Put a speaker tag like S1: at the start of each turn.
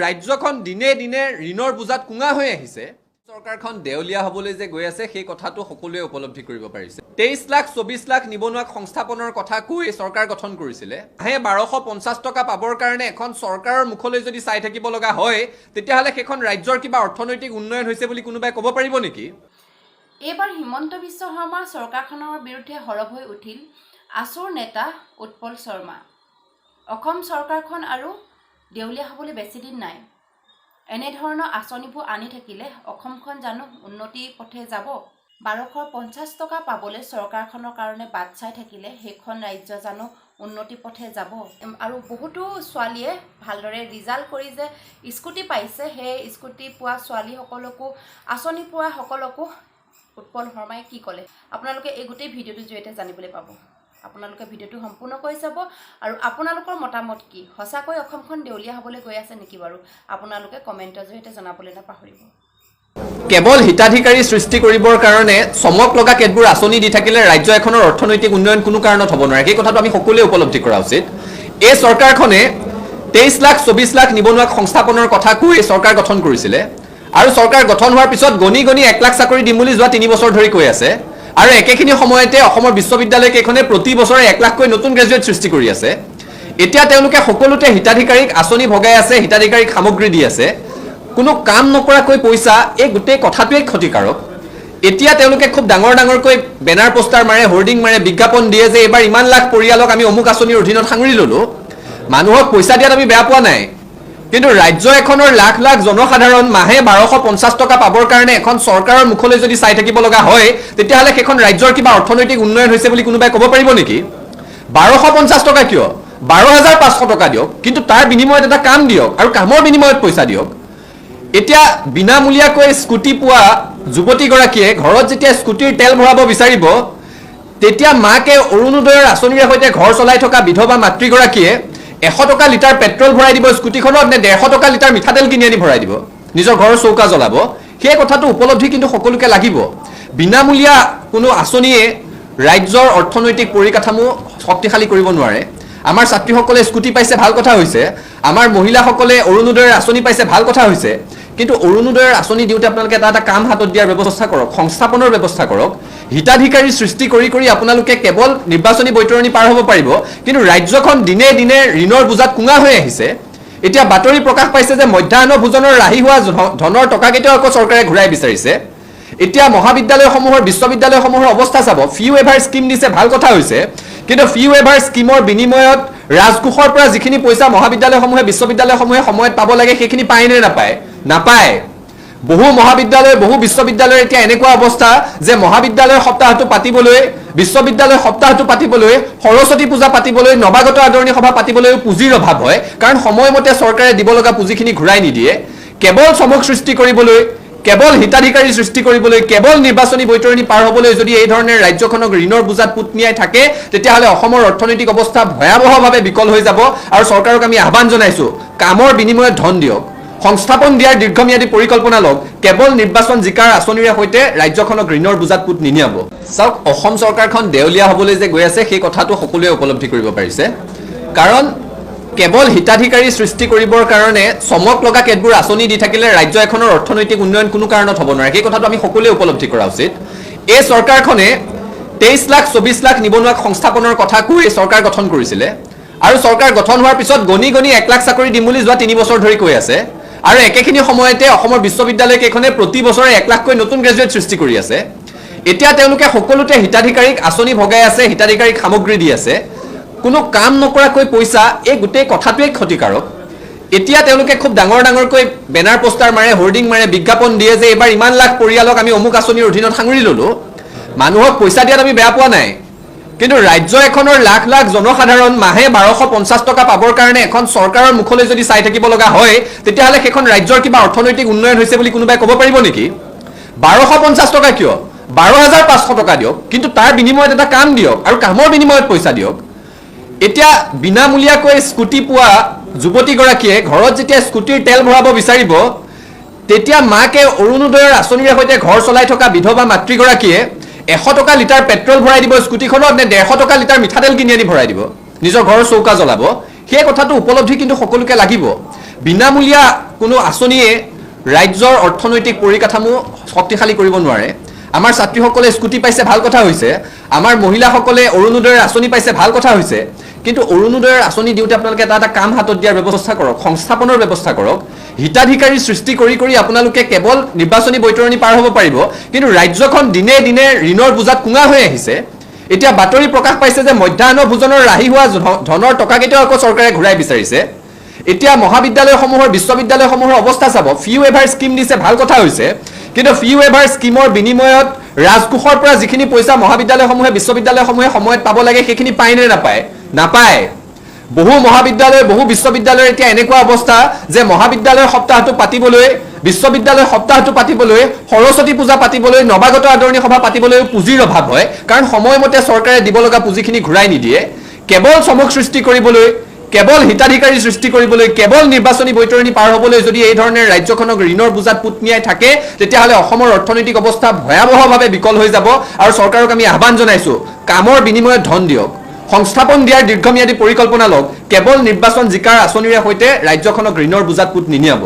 S1: ৰাজ্যখন দিনে দিনে ঋণৰ বোজাত কুঙা হৈ আহিছে। চৰকাৰখন দেউলীয়া হ'বলৈ যে গৈ আছে সেই কথাটো সকলোৱে উপলব্ধি কৰিব পাৰিছে। তেইছ লাখ চৌবিছ লাখ নিবনুৱাক সংস্থাপনৰ কথা কৈ চৰকাৰ গঠন কৰিছিলে। মাহে বাৰশ পঞ্চাছ টকা পাবৰ কাৰণে এখন চৰকাৰৰ মুখলৈ যদি চাই থাকিব লগা হয় তেতিয়াহ'লে সেইখন ৰাজ্যৰ কিবা অৰ্থনৈতিক উন্নয়ন হৈছে বুলি কোনোবাই ক'ব পাৰিব নেকি?
S2: এইবাৰ হিমন্ত বিশ্ব শৰ্মাৰ চৰকাৰখনৰ বিৰুদ্ধে সৰব হৈ উঠিল আছুৰ নেতা উৎপল শৰ্মা। অসম চৰকাৰখন আৰু দেউলীয়া হ'বলৈ বেছিদিন নাই। এনেধৰণৰ আঁচনিবোৰ আনি থাকিলে অসমখন জানো উন্নতিৰ পথে যাব? বাৰশ পঞ্চাছ টকা পাবলৈ চৰকাৰখনৰ কাৰণে বাট চাই থাকিলে সেইখন ৰাজ্য জানো উন্নতিৰ পথে যাব? আৰু বহুতো ছোৱালীয়ে ভালদৰে ৰিজাল্ট কৰি যে স্কুটি পাইছে সেই স্কুটি পোৱা ছোৱালীসকলকো আঁচনি পোৱা সকলকো উৎপল শৰ্মাই কি ক'লে? আপোনালোকে এই গোটেই ভিডিঅ'টোৰ জৰিয়তে জানিবলৈ পাব। আপোনালোকে ভিডিঅ'টো সম্পূৰ্ণকৈ চাব। আৰু আপোনালোকৰ মতামত কি? সঁচাকৈ অসমখন দেউলীয়া হ'বলৈ গৈ আছে নেকি বাৰু? আপোনালোকে কমেণ্টৰ জৰিয়তে জনাবলৈ নাপাহৰিব
S1: কেৱল হিতাধিকাৰী সৃষ্টি কৰিবৰ কাৰণে চমক লগা কেতবোৰ আঁচনি দি থাকিলে ৰাজ্য এখনৰ অৰ্থনৈতিক উন্নয়ন কোনো কাৰণত হ'ব নোৱাৰে। সেই কথাটো আমি সকলোৱে উপলব্ধি কৰা উচিত। এই চৰকাৰখনে তেইছ লাখ চৌবিছ লাখ নিবনুৱাক সংস্থাপনৰ কথা কৈ চৰকাৰ গঠন কৰিছিলে। আৰু চৰকাৰ গঠন হোৱাৰ পিছত গণি গণি এক লাখ চাকৰি দিম বুলি যোৱা তিনি বছৰ ধৰি কৈ আছে। আৰু একেখিনি সময়তে অসমৰ বিশ্ববিদ্যালয় কেইখনে প্ৰতি বছৰে এক লাখকৈ নতুন গ্ৰেজুৱেট সৃষ্টি কৰি আছে। এতিয়া তেওঁলোকে সকলোতে হিতাধিকাৰীক আঁচনি ভগাই আছে হিতাধিকাৰীক সামগ্ৰী দি আছে। কোনো কাম নকৰাকৈ পইচা এই গোটেই কথাটোৱেই ক্ষতিকাৰক। এতিয়া তেওঁলোকে খুব ডাঙৰ ডাঙৰকৈ বেনাৰ পোষ্টাৰ মাৰে হৰ্ডিং মাৰে বিজ্ঞাপন দিয়ে যে এইবাৰ ইমান লাখ পৰিয়ালক আমি অমুক আঁচনিৰ অধীনত সাঙুৰি ল'লোঁ। মানুহক পইচা দিয়াত আমি বেয়া পোৱা নাই। কিন্তু ৰাজ্য এখনৰ লাখ লাখ জনসাধাৰণ মাহে বাৰশ পঞ্চাছ টকা পাবৰ কাৰণে এখন চৰকাৰৰ মুখলৈ যদি চাই থাকিব লগা হয় তেতিয়াহ'লে সেইখন ৰাজ্যৰ কিবা অৰ্থনৈতিক উন্নয়ন হৈছে বুলি কোনোবাই ক'ব পাৰিব নেকি? বাৰশ পঞ্চাছ টকা কিয়? বাৰ হাজাৰ পাঁচশ টকা দিয়ক কিন্তু তাৰ বিনিময়ত এটা কাম দিয়ক আৰু কামৰ বিনিময়ত পইচা দিয়ক। এতিয়া বিনামূলীয়াকৈ স্কুটি পোৱা যুৱতীগৰাকীয়ে ঘৰত যেতিয়া স্কুটিৰ তেল ভৰাব বিচাৰিব তেতিয়া মাকে অৰুণোদয়ৰ আঁচনিৰে সৈতে ঘৰ চলাই থকা বিধৱা মাতৃগৰাকীয়ে এশ টকা লিটাৰ পেট্ৰল ভৰাই দিব স্কুটিখনত নে ডেৰশ টকা লিটাৰ মিঠাতেল কিনি আনি ভৰাই দিব? নিজৰ ঘৰৰ চৌকা জ্বলাব। সেই কথাটো উপলব্ধি কিন্তু সকলোকে লাগিব। বিনামূলীয়া কোনো আঁচনিয়ে ৰাজ্যৰ অৰ্থনৈতিক পৰিকাঠামো শক্তিশালী কৰিব নোৱাৰে। আমাৰ ছাত্ৰীসকলে স্কুটি পাইছে ভাল কথা হৈছে। আমাৰ মহিলাসকলে অৰুণোদয়ৰ আঁচনি পাইছে ভাল কথা হৈছে। কিন্তু অৰুণোদয়ৰ আঁচনি দিওঁতে আপোনালোকে এটা এটা কাম হাতত দিয়াৰ ব্যৱস্থা কৰক সংস্থাপনৰ ব্যৱস্থা কৰক। হিতাধিকাৰী সৃষ্টি কৰি কৰি আপোনালোকে কেৱল নিৰ্বাচনী বৈতৰণি পাৰ হ'ব পাৰিব কিন্তু ৰাজ্যখন দিনে দিনে ঋণৰ বোজাত কুঙা হৈ আহিছে। এতিয়া বাতৰি প্ৰকাশ পাইছে যে মধ্যাহ্ন ভোজনৰ ৰাহি হোৱা ধনৰ টকাকেইটাও আকৌ চৰকাৰে ঘূৰাই বিচাৰিছে। এতিয়া মহাবিদ্যালয়সমূহৰ বিশ্ববিদ্যালয়সমূহৰ অৱস্থা চাব ফি ৱেভাৰ স্কিম দিছে ভাল কথা হৈছে। কিন্তু ফি ৱেভাৰ স্কিমৰ বিনিময়ত ৰাজকোষৰ পৰা যিখিনি পইচা মহাবিদ্যালয়সমূহে বিশ্ববিদ্যালয়সমূহে সময়ত পাব লাগে সেইখিনি পায় নে নাপায়? নাপায়। বহু মহাবিদ্যালয়, বহু বিশ্ববিদ্যালয়ৰ এতিয়া এনেকুৱা অৱস্থা যে মহাবিদ্যালয় সপ্তাহটো পাতিবলৈ বিশ্ববিদ্যালয় সপ্তাহটো পাতিবলৈ, সৰস্বতী পূজা পাতিবলৈ, নৱাগত আদৰণি সভা পাতিবলৈও পুঁজিৰ অভাৱ হয়। কাৰণ সময়মতে চৰকাৰে দিব লগা পুঁজিখিনি ঘূৰাই নিদিয়ে। কেৱল চমক সৃষ্টি কৰিবলৈ, কেৱল হিতাধিকাৰী সৃষ্টি কৰিবলৈ, কেৱল নিৰ্বাচনী বৈতৰণি পাৰ হ'বলৈ যদি এই ধৰণে ৰাজ্যখনক ঋণৰ বোজাত পুত নিয়াই থাকে, তেতিয়াহ'লে অসমৰ অৰ্থনৈতিক অৱস্থা ভয়াৱহভাৱে বিকল হৈ যাব। আৰু চৰকাৰক আমি আহ্বান জনাইছোঁ, কামৰ বিনিময়ত ধন দিয়ক। সংস্থাপন দিয়াৰ দীৰ্ঘম্যাদী পৰিকল্পনা লওক কেৱল নিৰ্বাচন জিকাৰ আঁচনিৰে সৈতে ৰাজ্যখনক ঋণৰ বোজাত পুত নিনিয়াব। চাওক অসম চৰকাৰখন দেউলীয়া হ'বলৈ যে গৈ আছে সেই কথাটো সকলোৱে উপলব্ধি কৰিব পাৰিছে। কাৰণ কেৱল হিতাধিকাৰী সৃষ্টি কৰিবৰ কাৰণে চমক লগা কেতবোৰ আঁচনি দি থাকিলে ৰাজ্য এখনৰ অৰ্থনৈতিক উন্নয়ন কোনো কাৰণত হ'ব নোৱাৰে। সেই কথাটো আমি সকলোৱে উপলব্ধি কৰা উচিত। এই চৰকাৰখনে তেইছ লাখ চৌবিছ লাখ নিবনুৱাক সংস্থাপনৰ কথা কৈ চৰকাৰ গঠন কৰিছিলে। আৰু চৰকাৰ গঠন হোৱাৰ পিছত গণি গণি এক লাখ চাকৰি দিম বুলি যোৱা তিনি বছৰ ধৰি কৈ আছে। আৰু একেখিনি সময়তে অসমৰ বিশ্ববিদ্যালয় কেইখনে প্ৰতি বছৰে এক লাখকৈ নতুন গ্ৰেজুৱেট সৃষ্টি কৰি আছে। এতিয়া তেওঁলোকে সকলোতে হিতাধিকাৰীক আঁচনি ভগাই আছে হিতাধিকাৰীক সামগ্ৰী দি আছে। কোনো কাম নকৰাকৈ পইচা এই গোটেই কথাটোৱেই ক্ষতিকাৰক। এতিয়া তেওঁলোকে খুব ডাঙৰ ডাঙৰকৈ বেনাৰ পোষ্টাৰ মাৰে হৰ্ডিং মাৰে বিজ্ঞাপন দিয়ে যে এইবাৰ ইমান লাখ পৰিয়ালক আমি অমুক আঁচনিৰ অধীনত সাঙুৰি ল'লোঁ। মানুহক পইচা দিয়াত আমি বেয়া পোৱা নাই। কিন্তু ৰাজ্য এখনৰ লাখ লাখ জনসাধাৰণ মাহে বাৰশ পঞ্চাছ টকা পাবৰ কাৰণে এখন চৰকাৰৰ মুখলৈ যদি চাই থাকিব লগা হয় তেতিয়াহ'লে সেইখন ৰাজ্যৰ কিবা অৰ্থনৈতিক উন্নয়ন হৈছে বুলি কোনোবাই ক'ব পাৰিব নেকি? বাৰশ পঞ্চাছ টকা কিয়? বাৰ হাজাৰ পাঁচশ টকা দিয়ক কিন্তু তাৰ বিনিময়ত এটা কাম দিয়ক আৰু কামৰ বিনিময়ত পইচা দিয়ক। এতিয়া বিনামূলীয়াকৈ স্কুটি পোৱা যুৱতীগৰাকীয়ে ঘৰত যেতিয়া স্কুটিৰ তেল ভৰাব বিচাৰিব তেতিয়া মাকে অৰুণোদয়ৰ আঁচনিৰে সৈতে ঘৰ চলাই থকা বিধৱা মাতৃগৰাকীয়ে এশ টকা লিটাৰ পেট্ৰল ভৰাই দিব স্কুটিখনত নে ডেৰশ টকা লিটাৰ মিঠাতেল কিনি আনি ভৰাই দিব? নিজৰ ঘৰৰ চৌকা জ্বলাব। সেই কথাটো উপলব্ধি কিন্তু সকলোকে লাগিব। বিনামূলীয়া কোনো আঁচনিয়ে ৰাজ্যৰ অৰ্থনৈতিক পৰিকাঠামো শক্তিশালী কৰিব নোৱাৰে। আমাৰ ছাত্ৰীসকলে স্কুটি পাইছে ভাল কথা হৈছে। আমাৰ মহিলাসকলে অৰুণোদয়ৰ আঁচনি পাইছে ভাল কথা হৈছে। কিন্তু অৰুণোদয়ৰ আঁচনি দিওঁতে আপোনালোকে এটা এটা কাম হাতত দিয়াৰ ব্যৱস্থা কৰক সংস্থাপনৰ ব্যৱস্থা কৰক। হিতাধিকাৰী সৃষ্টি কৰি কৰি আপোনালোকে কেৱল নিৰ্বাচনী বৈতৰণি পাৰ হ'ব পাৰিব। কিন্তু ৰাজ্যখন দিনে দিনে ঋণৰ বোজাত কুঙা হৈ আহিছে। এতিয়া বাতৰি প্ৰকাশ পাইছে যে মধ্যাহ্ন ভোজনৰ ৰাহি হোৱা ধনৰ টকাকেইটাও আকৌ চৰকাৰে ঘূৰাই বিচাৰিছে। এতিয়া মহাবিদ্যালয়সমূহৰ বিশ্ববিদ্যালয়সমূহৰ অৱস্থা চাব। ফি ৱেভাৰ স্কিম দিছে ভাল কথা হৈছে। কিন্তু ফি ৱেভাৰ স্কিমৰ বিনিময়ত ৰাজকোষৰ পৰা যিখিনি পইচা মহাবিদ্যালয়সমূহে বিশ্ববিদ্যালয়সমূহে সময়ত পাব লাগে সেইখিনি পায় নে নাপায়? নাপায়। বহু মহাবিদ্যালয়, বহু বিশ্ববিদ্যালয়ৰ এতিয়া এনেকুৱা অৱস্থা যে মহাবিদ্যালয় সপ্তাহটো পাতিবলৈ, বিশ্ববিদ্যালয় সপ্তাহটো পাতিবলৈ, সৰস্বতী পূজা পাতিবলৈ, নৱাগত আদৰণি সভা পাতিবলৈও পুঁজিৰ অভাৱ হয়। কাৰণ সময়মতে চৰকাৰে দিব লগা পুঁজিখিনি ঘূৰাই নিদিয়ে। কেৱল চমক সৃষ্টি কৰিবলৈ, কেৱল হিতাধিকাৰী সৃষ্টি কৰিবলৈ, কেৱল নিৰ্বাচনী বৈতৰণি পাৰ হ'বলৈ যদি এই ধৰণে ৰাজ্যখনক ঋণৰ বোজাত পুত নিয়াই থাকে, তেতিয়াহ'লে অসমৰ অৰ্থনৈতিক অৱস্থা ভয়াৱহভাৱে বিকল হৈ যাব। আৰু চৰকাৰক আমি আহ্বান জনাইছো, কামৰ বিনিময়ত ধন দিয়ক। সংস্থাপন দিয়াৰ দীৰ্ঘম্যাদী পৰিকল্পনা লওক কেৱল নিৰ্বাচন জিকাৰ আঁচনিৰে সৈতে ৰাজ্যখনক ঋণৰ বোজাত পুত নিনিয়াব।